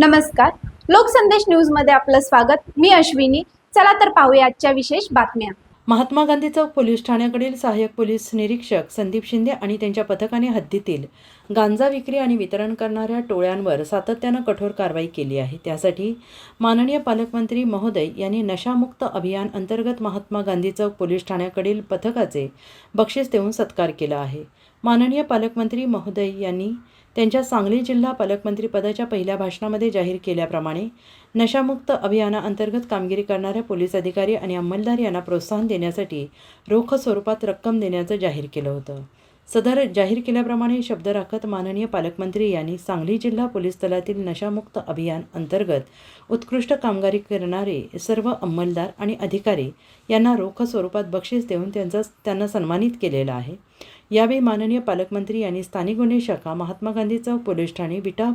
नमस्कार. लोकसंदेश न्यूजमध्ये आपलं स्वागत. मी अश्विनी. चला तर पाहूया आजच्या विशेष बातम्या. महात्मा गांधी चौक पोलीस ठाण्याकडील सहाय्यक पोलीस निरीक्षक संदीप शिंदे आणि त्यांच्या पथकाने हद्दीतील गांजा विक्री आणि वितरण करणाऱ्या टोळ्यांवर सातत्यानं कठोर कारवाई केली आहे. त्यासाठी माननीय पालकमंत्री महोदय यांनी नशामुक्त अभियान अंतर्गत महात्मा गांधी चौक पोलीस ठाण्याकडील पथकाचे बक्षीस देऊन सत्कार केला आहे. माननीय पालकमंत्री महोदय यांनी त्यांच्या सांगली जिल्हा पालकमंत्रीपदाच्या पहिल्या भाषणामध्ये जाहीर केल्याप्रमाणे नशामुक्त अभियानाअंतर्गत कामगिरी करणाऱ्या पोलीस अधिकारी आणि अंमलदार यांना प्रोत्साहन देण्यासाठी रोख स्वरूपात रक्कम देण्याचं जाहीर केलं होतं. सदर जाहीर केल्याप्रमाणे शब्द राखत माननीय पालकमंत्री यांनी सांगली जिल्हा पोलीस दलातील नशामुक्त अभियान अंतर्गत उत्कृष्ट कामगिरी करणारे सर्व अंमलदार आणि अधिकारी यांना रोख स्वरूपात बक्षीस देऊन त्यांचा त्यांना सन्मानित केलेलं आहे. यावेळी माननीय पालकमंत्री यांनी स्थानिक गुन्हे शाखा महात्मा गांधी चौक पोलीस ठाणे विटा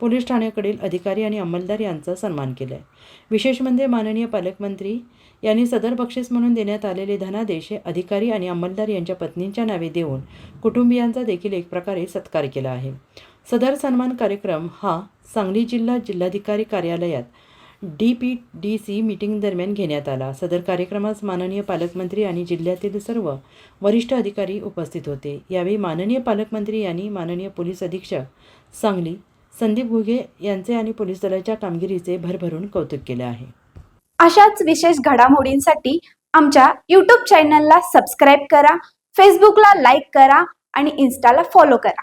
पोलीस ठाण्याकडील अधिकारी आणि अंमलदार यांचा सन्मान केला आहे विशेष म्हणजे माननीय पालकमंत्री यांनी सदर बक्षीस म्हणून देण्यात आलेले धनादेश हे अधिकारी आणि अंमलदार यांच्या पत्नींच्या नावे देऊन कुटुंबियांचा देखील एक प्रकारे सत्कार केला आहे. सदर सन्मान कार्यक्रम हा सांगली जिल्हा जिल्हाधिकारी कार्यालयात D P D C meeting दरम्यान घेण्यात आला. सदर कार्यक्रमास माननीय पालकमंत्री आणि जिल्ह्यातील सर्व वरिष्ठ अधिकारी उपस्थित होते. यावेळी माननीय पालकमंत्री यांनी माननीय पोलीस अधीक्षक सांगली संदीप घुगे यांचे आणि पोलीस दलाच्या कामगिरीचे भरभरून कौतुक केले आहे. अशाच विशेष घडामोडींसाठी आमच्या यूट्यूब चॅनलला सबस्क्राईब करा फेसबुकला लाईक करा आणि इन्स्टाला फॉलो करा.